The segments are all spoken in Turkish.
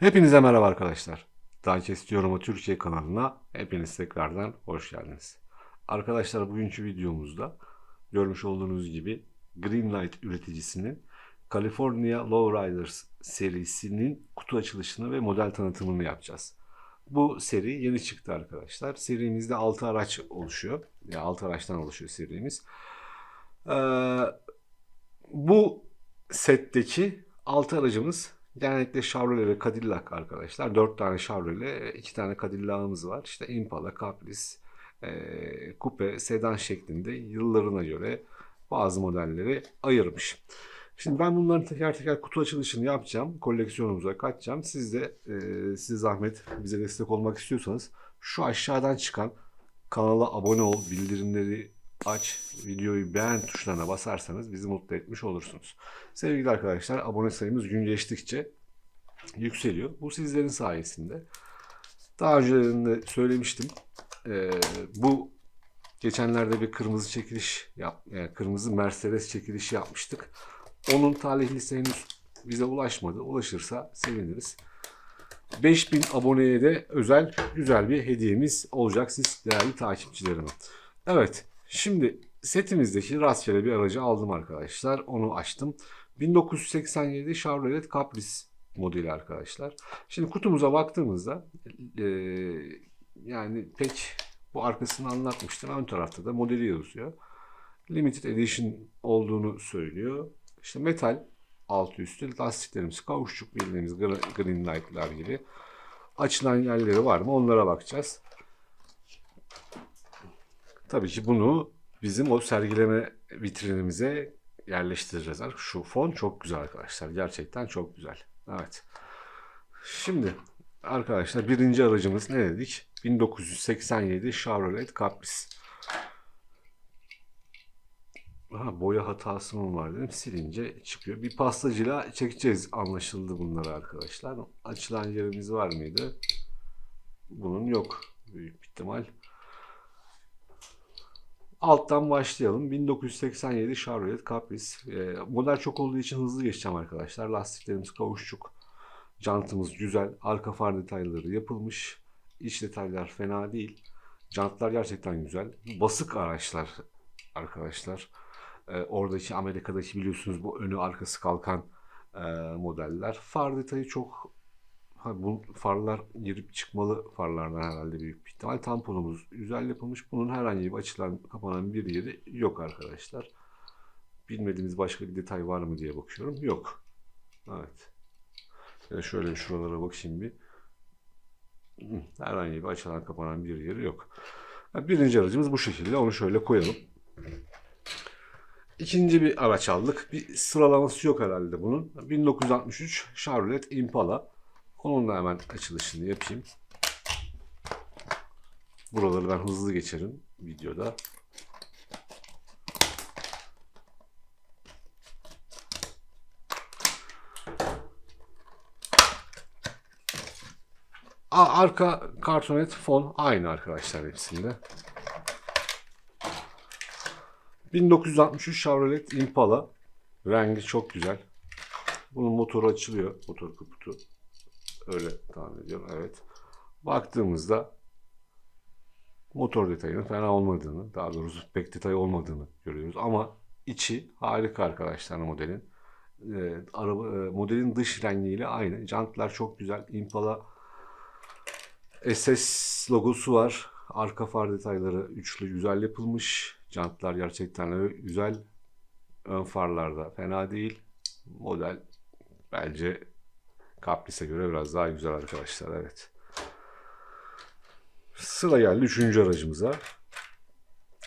Hepinize merhaba arkadaşlar. Diecast Yoruma Türkiye kanalına hepiniz tekrardan hoş geldiniz. Arkadaşlar bugünkü videomuzda görmüş olduğunuz gibi Greenlight üreticisinin California Lowriders serisinin kutu açılışını ve model tanıtımını yapacağız. Bu seri yeni çıktı arkadaşlar. Serimizde 6 araç oluşuyor. Ya yani 6 araçtan oluşuyor serimiz. Ee, bu setteki 6 aracımız genellikle Chevrolet ve Cadillac arkadaşlar. 4 tane Chevrolet, 2 tane Cadillac'ımız var. İşte Impala, Caprice, e, Coupe, Sedan şeklinde yıllarına göre bazı modelleri ayırmış. Şimdi ben bunların teker teker kutu açılışını yapacağım. Koleksiyonumuza katacağım. Siz de e, size zahmet bize destek olmak istiyorsanız şu aşağıdan çıkan kanala abone ol, bildirimleri aç, videoyu beğen tuşlarına basarsanız bizi mutlu etmiş olursunuz. Sevgili arkadaşlar abone sayımız gün geçtikçe yükseliyor. Bu sizlerin sayesinde. Daha öncelerinde söylemiştim. Ee, bu geçenlerde bir kırmızı çekiliş yap, yani kırmızı Mercedes çekilişi yapmıştık. Onun talihlisi henüz bize ulaşmadı. Ulaşırsa seviniriz. 5000 aboneye de özel güzel bir hediyemiz olacak siz değerli takipçilerime. Evet şimdi setimizdeki rastgele bir aracı aldım arkadaşlar. Onu açtım. 1987 Chevrolet Caprice modeli arkadaşlar. Şimdi kutumuza baktığımızda e, yani pek bu arkasını anlatmıştım. Ön tarafta da modeli yazıyor. Limited Edition olduğunu söylüyor. İşte metal altı üstü lastiklerimiz kavuşçuk bildiğimiz green light'lar gibi. Açılan yerleri var mı onlara bakacağız. Tabii ki bunu bizim o sergileme vitrinimize yerleştireceğiz. Şu fon çok güzel arkadaşlar. Gerçekten çok güzel. Evet. Şimdi arkadaşlar birinci aracımız ne dedik? 1987 Chevrolet Caprice. Ha, boya hatası mı var dedim. Silince çıkıyor. Bir pastacıyla çekeceğiz anlaşıldı bunları arkadaşlar. Açılan yerimiz var mıydı? Bunun yok. Büyük ihtimal. Alttan başlayalım. 1987 Chevrolet Caprice. Model çok olduğu için hızlı geçeceğim arkadaşlar. Lastiklerimiz kavuşçuk. Jantımız güzel. Arka far detayları yapılmış. İç detaylar fena değil. Jantlar gerçekten güzel. Basık araçlar arkadaşlar. E, oradaki Amerika'daki biliyorsunuz bu önü arkası kalkan e, modeller. Far detayı çok Ha, bu farlar girip çıkmalı farlardan herhalde büyük bir ihtimal. Tamponumuz güzel yapılmış. Bunun herhangi bir açılan kapanan bir yeri yok arkadaşlar. Bilmediğimiz başka bir detay var mı diye bakıyorum. Yok. Evet. Yani şöyle şuralara bakayım bir. Herhangi bir açılan kapanan bir yeri yok. Birinci aracımız bu şekilde. Onu şöyle koyalım. İkinci bir araç aldık. Bir sıralaması yok herhalde bunun. 1963 Chevrolet Impala. Onun da hemen açılışını yapayım. Buraları ben hızlı geçerim videoda. Arka kartonet fon aynı arkadaşlar hepsinde. 1963 Chevrolet Impala. Rengi çok güzel. Bunun motoru açılıyor. Motor kaputu. Öyle tahmin ediyorum. Evet. Baktığımızda motor detayının fena olmadığını, daha doğrusu pek detay olmadığını görüyoruz. Ama içi harika arkadaşlar modelin. Ee, araba e, modelin dış rengiyle aynı. Jantlar çok güzel. Impala SS logosu var. Arka far detayları üçlü güzel yapılmış. Jantlar gerçekten güzel. Ön farlarda fena değil. Model bence Caprice'e göre biraz daha güzel arkadaşlar. Evet. Sıra geldi üçüncü aracımıza.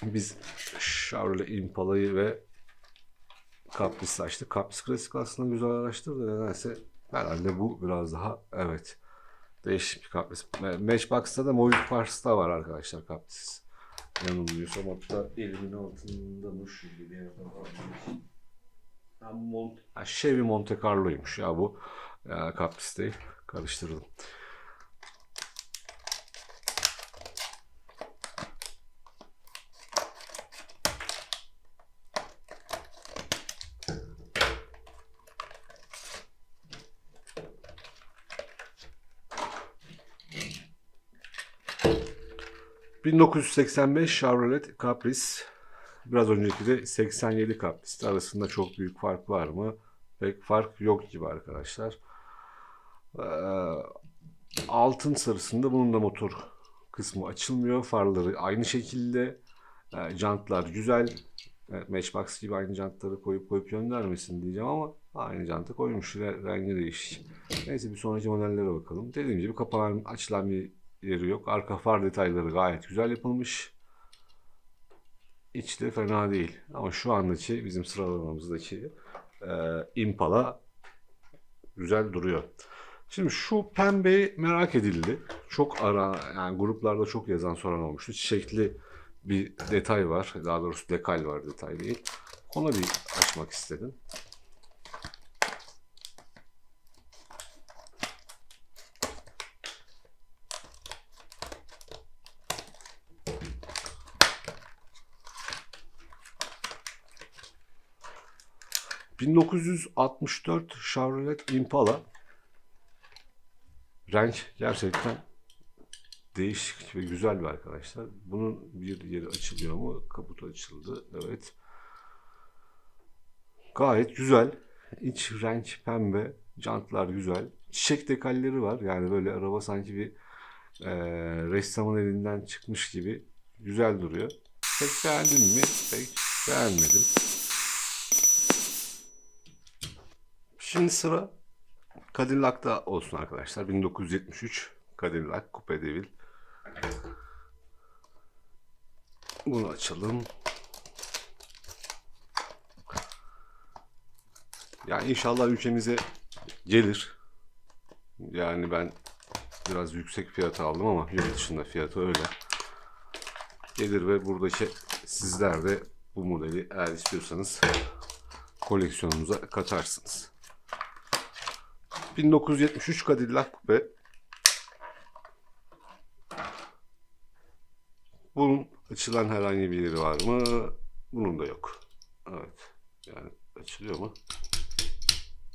Biz Chevrolet Impala'yı ve Caprice'i açtık. Caprice klasik aslında güzel araçtır da nedense herhalde bu biraz daha evet değişik bir Caprice. Matchbox'ta da Moving Parts'ta var arkadaşlar Caprice. Yanılmıyorsam hatta elimin altında mı şu gibi ha, Mont ha, Chevy Monte Carlo'ymuş ya bu. Ya, kapris değil. Karıştırdım. ...1985 Chevrolet Caprice... ...biraz önceki de 87 Caprice arasında çok büyük fark var mı? Pek fark yok gibi arkadaşlar. Ee, altın sarısında bunun da motor kısmı açılmıyor. Farları aynı şekilde. Ee, jantlar güzel. Evet, Matchbox gibi aynı jantları koyup koyup göndermesin diyeceğim ama aynı jantı koymuş. Re- Rengi değişik. Neyse bir sonraki modellere bakalım. Dediğim gibi kapanan açılan bir yeri yok. Arka far detayları gayet güzel yapılmış. İç de fena değil. Ama şu andaki bizim sıralamamızdaki e, Impala güzel duruyor. Şimdi şu pembeyi merak edildi. Çok ara yani gruplarda çok yazan soran olmuştu. Çiçekli bir detay var. Daha doğrusu dekal var detay değil. Onu bir açmak istedim. ...1964 Chevrolet Impala... ...renk gerçekten değişik ve güzel bir arkadaşlar. Bunun bir yeri açılıyor mu? Kaputu açıldı. Evet. Gayet güzel. İç renk pembe. Jantlar güzel. Çiçek dekalleri var. Yani böyle araba sanki bir e, ressamın elinden çıkmış gibi güzel duruyor. Pek beğendim mi? Pek beğenmedim. Şimdi sıra Cadillac'ta olsun arkadaşlar. 1973 Cadillac Coupe de Ville. Bunu açalım. Yani inşallah ülkemize gelir. Yani ben biraz yüksek fiyata aldım ama yurt dışında fiyatı öyle. Gelir ve buradaki sizler de bu modeli eğer istiyorsanız koleksiyonunuza katarsınız. 1973 Cadillac Coupe Bunun açılan herhangi bir yeri var mı? Bunun da yok. Evet. Yani açılıyor mu?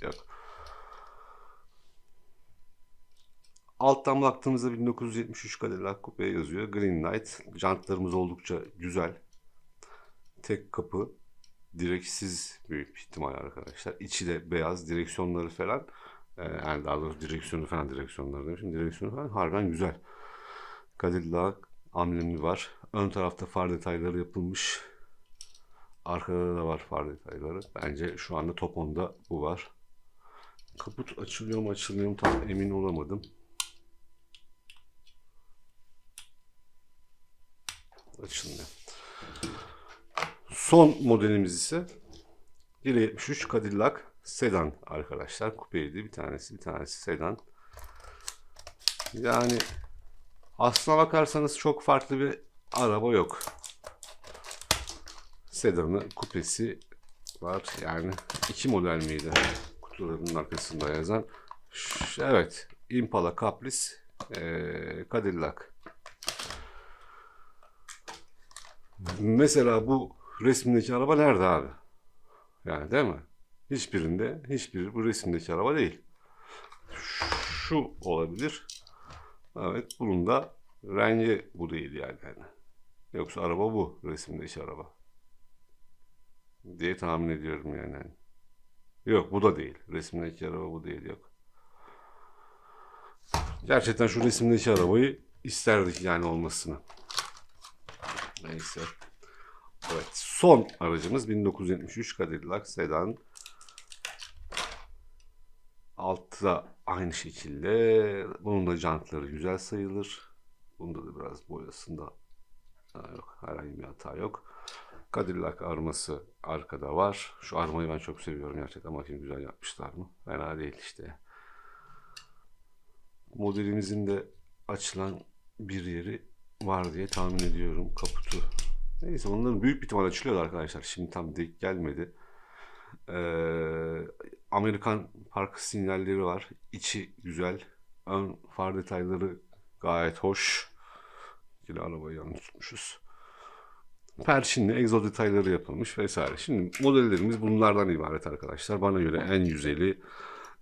Yok. Alttan baktığımızda 1973 Cadillac Coupe yazıyor. Green Light. Jantlarımız oldukça güzel. Tek kapı. Direksiz büyük ihtimal arkadaşlar. İçi de beyaz. Direksiyonları falan. E, Yani daha doğrusu direksiyonu falan direksiyonları demişim. Direksiyonu falan harbiden güzel. Cadillac amblemi var. Ön tarafta far detayları yapılmış. Arkada da var far detayları. Bence şu anda top 10'da bu var. Kaput açılıyor mu açılmıyor mu tam emin olamadım. Açılmıyor. Son modelimiz ise 1.73 Cadillac sedan arkadaşlar. Kupeydi bir tanesi bir tanesi sedan. Yani aslına bakarsanız çok farklı bir araba yok. Sedanı, kupesi var. Yani iki model miydi? Kutularının arkasında yazan. Evet. Impala Caprice Cadillac. Mesela bu resimdeki araba nerede abi? Yani değil mi? Hiçbirinde, hiçbiri bu resimdeki araba değil. Şu olabilir. Evet, bunun da rengi bu değil yani. yani. Yoksa araba bu, resimdeki araba. Diye tahmin ediyorum yani. Yok, bu da değil. Resimdeki araba bu değil, yok. Gerçekten şu resimdeki arabayı isterdik yani olmasını. Neyse. Evet, son aracımız 1973 Cadillac sedan. Altta aynı şekilde. Bunun da jantları güzel sayılır. Bunda da biraz boyasında ha, yok. Herhangi bir hata yok. Cadillac arması arkada var. Şu armayı ben çok seviyorum gerçekten. Bakayım güzel yapmışlar mı? Fena değil işte. Modelimizin de açılan bir yeri var diye tahmin ediyorum. Kaputu. Neyse onların büyük bir ihtimal açılıyor arkadaşlar. Şimdi tam denk gelmedi. Ee, Amerikan park sinyalleri var. İçi güzel. Ön far detayları gayet hoş. Yine arabayı yanlış tutmuşuz. Perşinli egzoz detayları yapılmış vesaire. Şimdi modellerimiz bunlardan ibaret arkadaşlar. Bana göre en güzeli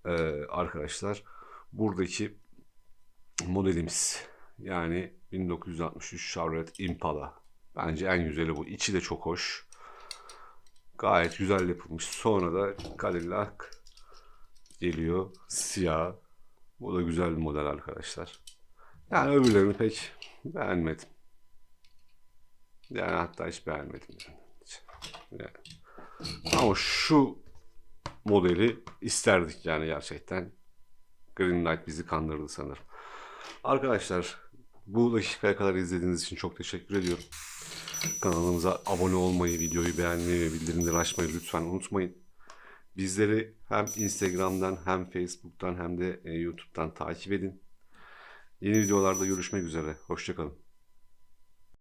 e, arkadaşlar buradaki modelimiz. Yani 1963 Chevrolet Impala. Bence en güzeli bu. İçi de çok hoş. Gayet güzel yapılmış. Sonra da Cadillac geliyor. Siyah. Bu da güzel bir model arkadaşlar. Yani öbürlerini pek beğenmedim. Yani hatta hiç beğenmedim. Yani. Ama şu modeli isterdik yani gerçekten. Greenlight bizi kandırdı sanırım. Arkadaşlar bu dakikaya kadar izlediğiniz için çok teşekkür ediyorum. Kanalımıza abone olmayı, videoyu beğenmeyi ve bildirimleri açmayı lütfen unutmayın. Bizleri hem Instagram'dan hem Facebook'tan hem de e, YouTube'dan takip edin. Yeni videolarda görüşmek üzere. Hoşçakalın.